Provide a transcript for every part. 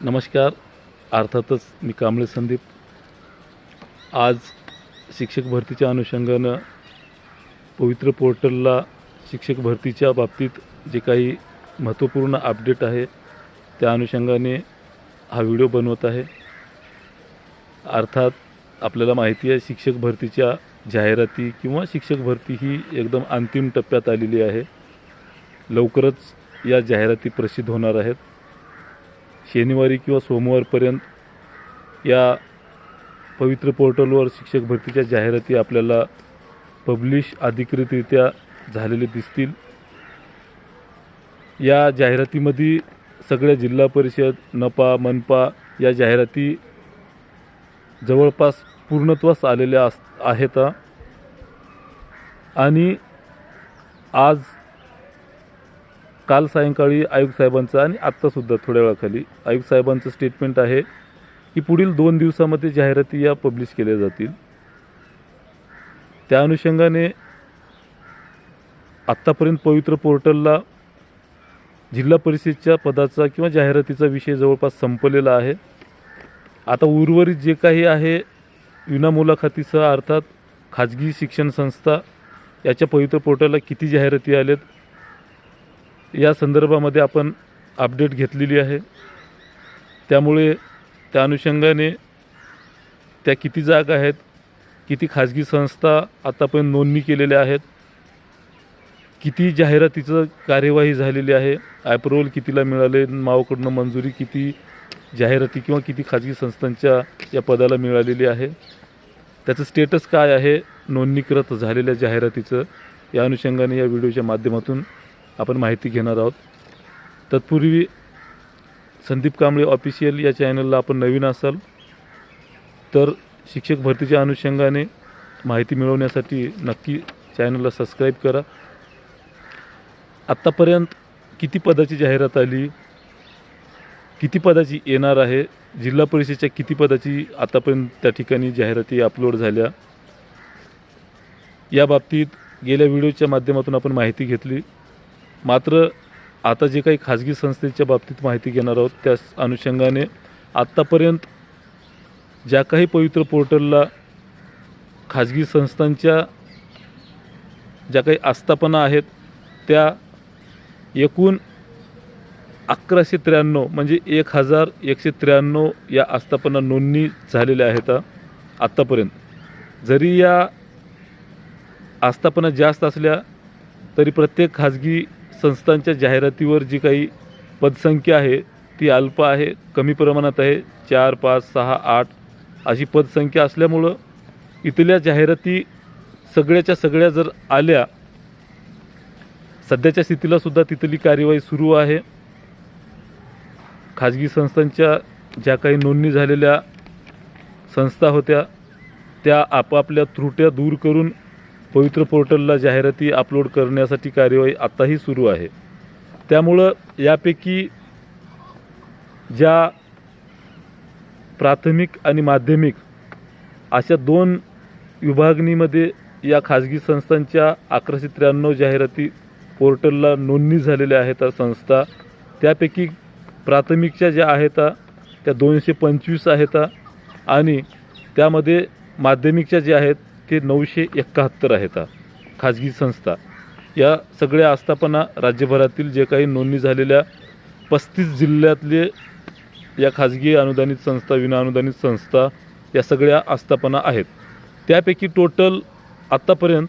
नमस्कार. अर्थातच मी कांबळे संदीप. आज शिक्षक भरतीच्या अनुषंगानं पवित्र पोर्टलला शिक्षक भरतीच्या बाबतीत जे काही महत्त्वपूर्ण अपडेट आहे त्या अनुषंगाने हा व्हिडिओ बनवत आहे. अर्थात आपल्याला माहिती आहे शिक्षक भरतीच्या जाहिराती किंवा शिक्षक भरती ही एकदम अंतिम टप्प्यात आलेली आहे. लवकरच या जाहिराती प्रसिद्ध होणार आहेत. शनिवारी किंवा सोमवारपर्यंत या पवित्र पोर्टलवर शिक्षक भरतीच्या जाहिराती आपल्याला पब्लिश अधिकृतरित्या झालेले दिसतील. या जाहिरातीमध्ये सगळ्या जिल्हा परिषद नपा मनपा या जाहिराती जवळपास पूर्णत्वास आलेल्या अस आहेत. आणि आज काल सायंकाळी आयुक्त साहेबांचं आणि आत्तासुद्धा थोड्या वेळाखाली आयुक्त साहेबांचं स्टेटमेंट आहे की पुढील दोन दिवसामध्ये जाहिराती या पब्लिश केल्या जातील. त्या अनुषंगाने आत्तापर्यंत पवित्र पोर्टलला जिल्हा परिषदच्या पदाचा किंवा जाहिरातीचा विषय जवळपास संपलेला आहे. आता उर्वरित जे काही आहे विनामुलाखतीसह अर्थात खाजगी शिक्षण संस्था याच्या पवित्र पोर्टलला किती जाहिराती आल्यात या संदर्भामध्ये आपण अपडेट घेतलेली आहे. त्यामुळे त्या अनुषंगाने त्या किती जागा आहेत किती खाजगी संस्था आतापर्यंत नोंदणी केलेल्या आहेत किती जाहिरातीचं कार्यवाही झालेली आहे ॲप्रुव्हल कितीला मिळाले मावकडनं मंजुरी किती जाहिराती किंवा किती खाजगी संस्थांच्या या पदाला मिळालेली आहे. त्याचं स्टेटस काय आहे नोंदणीकृत झालेल्या जाहिरातीचं या अनुषंगाने या व्हिडिओच्या माध्यमातून आपण माहिती घेणार आहोत. तत्पूर्वी संदीप कांबळे ऑफिशियल या चॅनलला आपण नवीन असाल तर शिक्षक भरतीच्या अनुषंगाने माहिती मिळवण्यासाठी नक्की चॅनलला सबस्क्राईब करा. आत्तापर्यंत किती पदाची जाहिरात आली? किती पदाची येणार आहे? जिल्हा परिषदेच्या किती पदाची आतापर्यंत त्या ठिकाणी जाहिराती अपलोड झाल्या? या बाबतीत गेल्या व्हिडिओच्या माध्यमातून आपण माहिती घेतली. मात्र आता जे काही खाजगी संस्थेच्या बाबतीत माहिती घेणार आहोत त्या अनुषंगाने आत्तापर्यंत ज्या काही पवित्र पोर्टलला खाजगी संस्थांच्या ज्या काही आस्थापना आहेत त्या एकूण अकराशे त्र्याण्णव म्हणजे एक हजार एकशे त्र्याण्णव या आस्थापना नोंदणी झालेल्या आहेत आत्तापर्यंत. जरी या आस्थापना जास्त असल्या तरी प्रत्येक खाजगी संस्थांच्या जाहिरातीवर जी काही पदसंख्या आहे ती अल्प आहे कमी प्रमाणात आहे चार पाच सहा आठ अशी पदसंख्या असल्यामुळं इथल्या जाहिराती सगळ्याच्या सगळ्या जर आल्या सध्याच्या स्थितीलासुद्धा तिथली कार्यवाही सुरू आहे. खाजगी संस्थांच्या ज्या काही नोंदणी झालेल्या संस्था होत्या त्या आपापल्या त्रुट्या दूर करून पवित्र पोर्टलला जाहिराती अपलोड करण्यासाठी कार्यवाही आत्ताही सुरू आहे. त्यामुळं यापैकी ज्या प्राथमिक आणि माध्यमिक अशा दोन विभागणीमध्ये या खाजगी संस्थांच्या अकराशे त्र्याण्णव जाहिराती पोर्टलला नोंदणी झालेल्या आहेत संस्था त्यापैकी प्राथमिकच्या ज्या आहेत त्या दोनशे पंचवीस आहेत आणि त्यामध्ये माध्यमिकच्या ज्या आहेत ते नऊशे एकाहत्तर आहेत खाजगी संस्था. या सगळ्या आस्थापना राज्यभरातील जे काही नोंदणी झालेल्या पस्तीस जिल्ह्यातले या खाजगी अनुदानित संस्था विनाअनुदानित संस्था या सगळ्या आस्थापना आहेत. त्यापैकी टोटल आत्तापर्यंत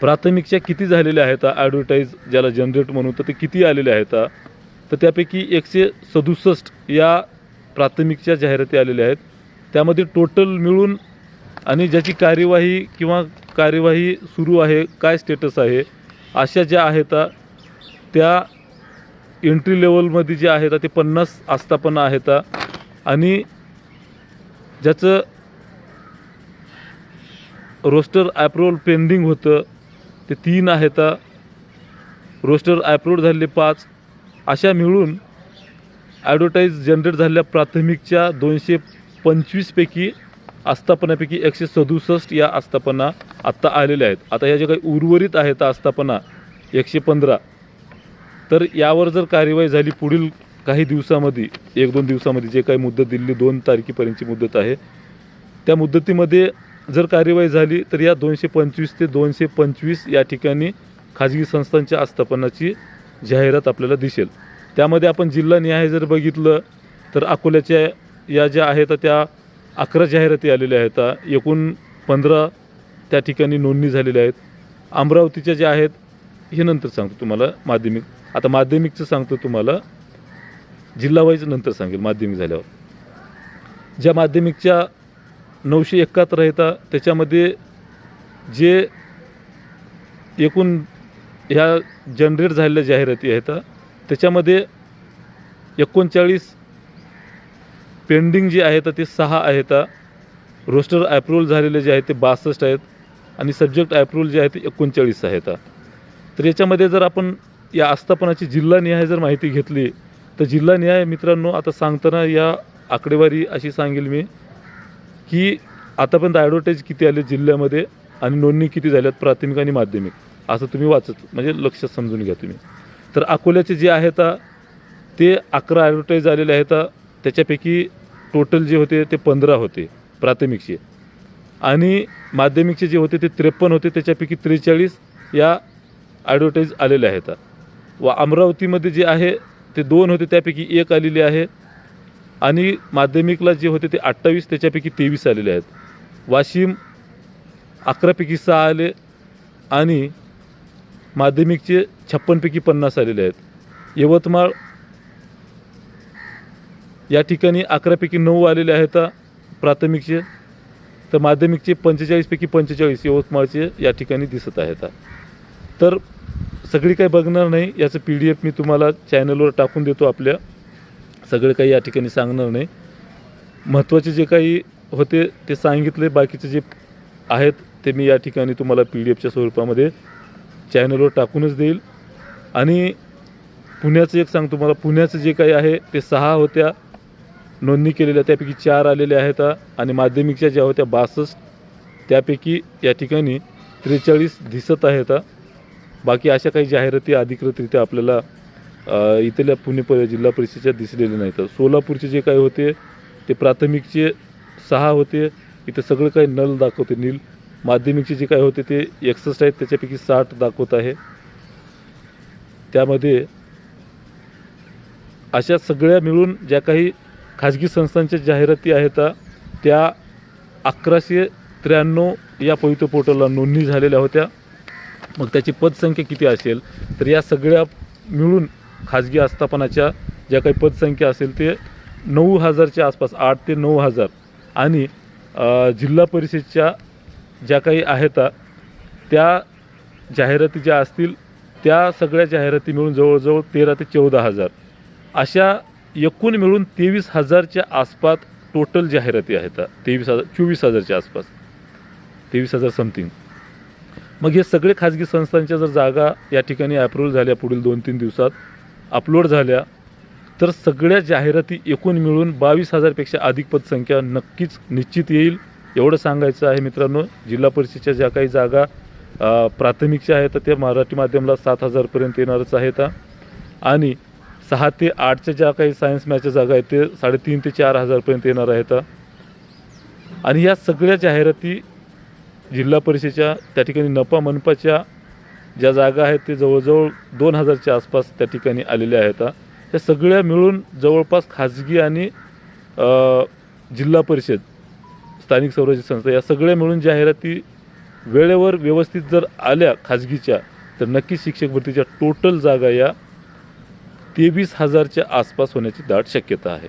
प्राथमिकच्या किती झालेल्या आहेत ॲडव्हर्टाईज ज्याला जनरेट म्हणू तर ते किती आलेले आहेत तर त्यापैकी एकशे सदुसष्ट या प्राथमिकच्या जाहिराती आलेल्या आहेत. त्यामध्ये टोटल मिळून आणि ज्याची कार्यवाही किंवा कार्यवाही सुरू आहे काय स्टेटस आहे अशा ज्या आहेत त्या एंट्री लेवलमध्ये जे आहेत ते पन्नास आस्थापना आहेत. आणि ज्याचं रोस्टर ॲप्रुव्हल पेंडिंग होतं ते तीन आहेत. रोस्टर ॲप्रूव्ह झाले पाच. अशा मिळून ॲडव्हर्टाईज जनरेट झालेल्या प्राथमिकच्या दोनशे पंचवीसपैकी आस्थापनापैकी एकशे सदुसष्ट या आस्थापना आत्ता आलेल्या आहेत. आता ह्या ज्या काही उर्वरित आहेत आस्थापना एकशे पंधरा तर यावर जर कार्यवाही झाली पुढील काही दिवसामध्ये एक दोन दिवसामध्ये जे काही मुदत दिलेली दोन तारखेपर्यंतची मुदत आहे त्या मुदतीमध्ये जर कार्यवाही झाली तर या दोनशे पंचवीस ते दोनशे पंचवीस या ठिकाणी खाजगी संस्थांच्या आस्थापनाची जाहिरात आपल्याला दिसेल. त्यामध्ये आपण जिल्हा न्याय जर बघितलं तर अकोल्याच्या या ज्या आहेत त्या अकरा जाहिराती आलेल्या आहेत. एकूण पंधरा त्या ठिकाणी नोंदणी झालेल्या आहेत. अमरावतीच्या ज्या आहेत हे नंतर सांगतो तुम्हाला माध्यमिक. आता माध्यमिकचं सांगतो तुम्हाला जिल्हावाईज नंतर सांगेल माध्यमिक झाल्यावर. ज्या माध्यमिकच्या नऊशे एकाहत्तर आहेत त्याच्यामध्ये जे एकूण ह्या जनरेट झालेल्या जाहिराती आहेत त्याच्यामध्ये एकोणचाळीस पेंडिंग जे आहेत ते सहा आहेत रोस्टर अप्रूव्हल झालेले जे आहेत ते बासष्ट आहेत. आणि सब्जेक्ट अप्रूव्हल जे आहेत ते एकोणचाळीस आहेत तर याच्यामध्ये जर आपण या आस्थापनाची जिल्हानिहाय जर माहिती घेतली तर जिल्हानिहाय मित्रांनो आता सांगताना या आकडेवारी अशी सांगेल मी की आतापर्यंत ॲडव्हर्टाईज किती आले जिल्ह्यामध्ये आणि नोंदणी किती झाल्यात प्राथमिक आणि माध्यमिक असं तुम्ही वाचत म्हणजे लक्षात समजून घ्या तुम्ही. तर अकोल्याचे जे आहेत ते अकरा ॲडव्हर्टाईज आलेले आहेत. त्याच्यापैकी टोटल जे होते ते पंधरा होते प्राथमिकचे. आणि माध्यमिकचे जे होते ते त्रेपन्न होते त्याच्यापैकी त्रेचाळीस या ॲडव्हर्टाईज आलेल्या आहेत. व अमरावतीमध्ये जे आहे ते दोन होते त्यापैकी एक आलेली आहे. आणि माध्यमिकला जे होते ते अठ्ठावीस त्याच्यापैकी तेवीस आलेले आहेत. वाशिम अकरापैकी सहा आले आणि माध्यमिकचे छप्पनपैकी पन्नास आलेले आहेत. यवतमाळ या ठिकाणी अकरापैकी नऊ आलेले आहेत प्राथमिकचे. तर माध्यमिकचे पंचेचाळीसपैकी पंचेचाळीस यवतमाळचे या ठिकाणी दिसत आहेत तर सगळी काही बघणार नाही याचं पी डी एफ मी तुम्हाला चॅनलवर टाकून देतो आपल्या. सगळं काही या ठिकाणी सांगणार नाही. महत्त्वाचे जे काही होते ते सांगितले बाकीचे जे आहेत ते मी या ठिकाणी तुम्हाला पी डी एफच्या स्वरूपामध्ये चॅनलवर टाकूनच देईल. आणि पुण्याचं एक सांगतो मला पुण्याचं जे काही आहे ते सहा होत्या. नोंदणी केलेल्या त्यापैकी चार आलेल्या आहेत आणि माध्यमिकच्या ज्या होत्या बासष्ट त्यापैकी या ठिकाणी त्रेचाळीस दिसत आहेत. बाकी अशा काही जाहिराती अधिकृतरित्या आपल्याला इथल्या पुणे प जिल्हा परिषदेच्या दिसलेल्या नाहीत. सोलापूरचे जे काही होते ते प्राथमिकचे सहा होते. इथं सगळं काही नल दाखवते नील. माध्यमिकचे जे काही होते ते एकसष्ट आहेत. त्याच्यापैकी साठ दाखवत आहे. त्यामध्ये अशा सगळ्या मिळून ज्या काही खाजगी संस्थांच्या जाहिराती आहेत त्या अकराशे त्र्याण्णव या पवित्र पोर्टलला नोंदणी झालेल्या होत्या. मग त्याची पदसंख्या किती असेल? तर या सगळ्या मिळून खाजगी आस्थापनाच्या ज्या काही पदसंख्या असेल ते नऊ हजारच्या आसपास आठ ते नऊ हजार. आणि जिल्हा परिषदच्या ज्या काही आहेत त्या जाहिराती ज्या असतील त्या सगळ्या जाहिराती मिळून जवळजवळ तेरा ते चौदा हजार. अशा एकूण मिळून तेवीस हजारच्या आसपास टोटल जाहिराती आहेत. तेवीस हजार चोवीस हजारच्या आसपास. तेवीस हजार समथिंग मग हे सगळे खाजगी संस्थांच्या जर जागा या ठिकाणी अप्रूव्हल झाल्या पुढील दोन तीन दिवसात अपलोड झाल्या तर सगळ्या जाहिराती एकूण मिळून बावीस हजारपेक्षा अधिक पदसंख्या नक्कीच निश्चित येईल. एवढं सांगायचं आहे मित्रांनो जिल्हा परिषदेच्या ज्या काही जागा प्राथमिकच्या आहेत त्या मराठी माध्यमाला सात हजारपर्यंत येणारच आहेत. आणि सहा ते आठच्या ज्या काही सायन्स मॅचच्या जागा आहेत ते साडेतीन ते चार हजारपर्यंत येणार आहेत. आणि या सगळ्या जाहिराती जिल्हा परिषदेच्या त्या ठिकाणी नपा मनपाच्या ज्या जागा आहेत ते जवळजवळ दोन हजारच्या आसपास त्या ठिकाणी आलेल्या आहेत. त्या सगळ्या मिळून जवळपास खाजगी आणि जिल्हा परिषद स्थानिक स्वराज्य संस्था या सगळ्या मिळून जाहिराती वेळेवर व्यवस्थित जर आल्या खाजगीच्या तर नक्कीच शिक्षक भरतीच्या टोटल जागा या तेवीस हजारच्या आसपास होण्याची दाट शक्यता आहे.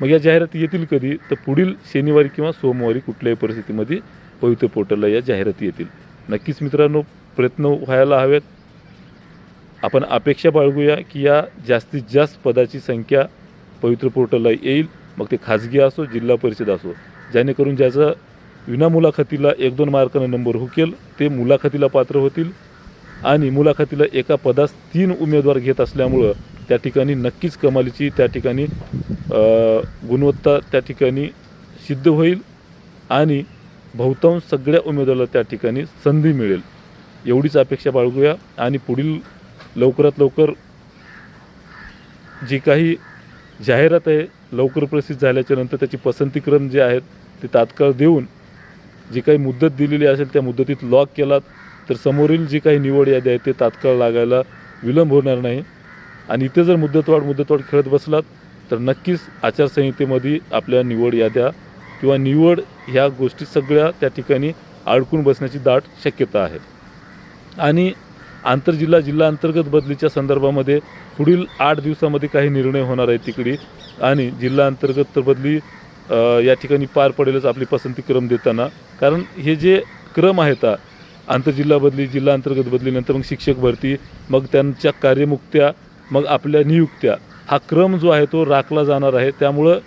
मग या जाहिराती येतील कधी? तर पुढील शनिवारी किंवा सोमवारी कुठल्याही परिस्थितीमध्ये पवित्र पोर्टलला या जाहिराती येतील. नक्कीच मित्रांनो प्रयत्न व्हायला हवेत. आपण अपेक्षा बाळगूया की या जास्तीत जास्त पदाची संख्या पवित्र पोर्टलला येईल. मग ते खाजगी असो जिल्हा परिषद असो जेणेकरून ज्याचा विना मुलाखतीला एक दोन मार्कानं नंबर हुकेल ते मुलाखतीला पात्र होतील. आणि मुलाखतीला एका पदास तीन उमेदवार घेत असल्यामुळं त्या ठिकाणी नक्कीच कमालीची त्या ठिकाणी गुणवत्ता त्या ठिकाणी सिद्ध होईल आणि बहुतांश सगळ्या उमेदवाराला त्या ठिकाणी संधी मिळेल. एवढीच अपेक्षा बाळगूया आणि पुढील लवकरात लवकर जी काही जाहिरात आहे लवकर प्रसिद्ध झाल्याच्यानंतर त्याची पसंतीक्रम जे आहेत ते तात्काळ देऊन जी काही मुदत दिलेली असेल त्या मुदतीत लॉक केलात तर समोरील जी काही निवड यादी आहे ते तात्काळ लागायला विलंब होणार नाही. आणि इथे जर मुदतवाढ मुदतवाढ खेळत बसलात तर नक्कीच आचारसंहितेमध्ये आपल्या निवड याद्या किंवा निवड ह्या गोष्टी सगळ्या त्या ठिकाणी अडकून बसण्याची दाट शक्यता आहे. आणि आंतरजिल्हा जिल्हा अंतर्गत बदलीच्या संदर्भामध्ये पुढील आठ दिवसामध्ये काही निर्णय होणार आहे तिकडे. आणि जिल्हा अंतर्गत तर बदली या ठिकाणी पार पडेलच आपली पसंती क्रम देताना. कारण हे जे क्रम आहेत आंतरजिल्हा बदली जिल्हा अंतर्गत बदलीनंतर मग शिक्षक भरती मग त्यांच्या कार्यमुक्त्या मग आपल्या नियुक्त्या हा क्रम जो आहे तो राखला जाणार आहे. त्यामुळं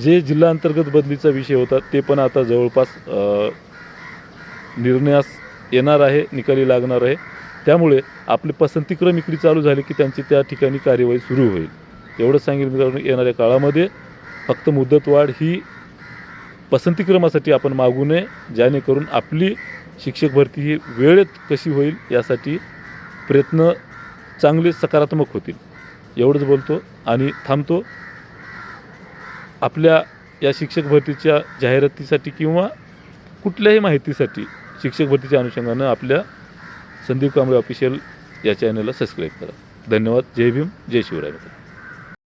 जे जिल्हा अंतर्गत बदलीचा विषय होता ते पण आता जवळपास निर्णयास येणार आहे निकाली लागणार आहे. त्यामुळे आपले पसंतीक्रम इकडे चालू झाले की त्यांची त्या ठिकाणी कार्यवाही सुरू होईल. एवढं सांगेल मित्रांनो येणाऱ्या काळामध्ये फक्त मुदतवाढ ही पसंतीक्रमासाठी आपण मागू नये जेणेकरून आपली शिक्षक भरती ही वेळेत कशी होईल यासाठी प्रयत्न चांगले सकारात्मक होतील. एवढंच बोलतो आणि थांबतो. आपल्या या शिक्षक भरतीच्या जाहिरातीसाठी किंवा कुठल्याही माहितीसाठी शिक्षक भरतीच्या अनुषंगानं आपल्या संदीप कांबळे ऑफिशियल या चॅनलला सबस्क्राईब करा. धन्यवाद. जय भीम. जय शिवराय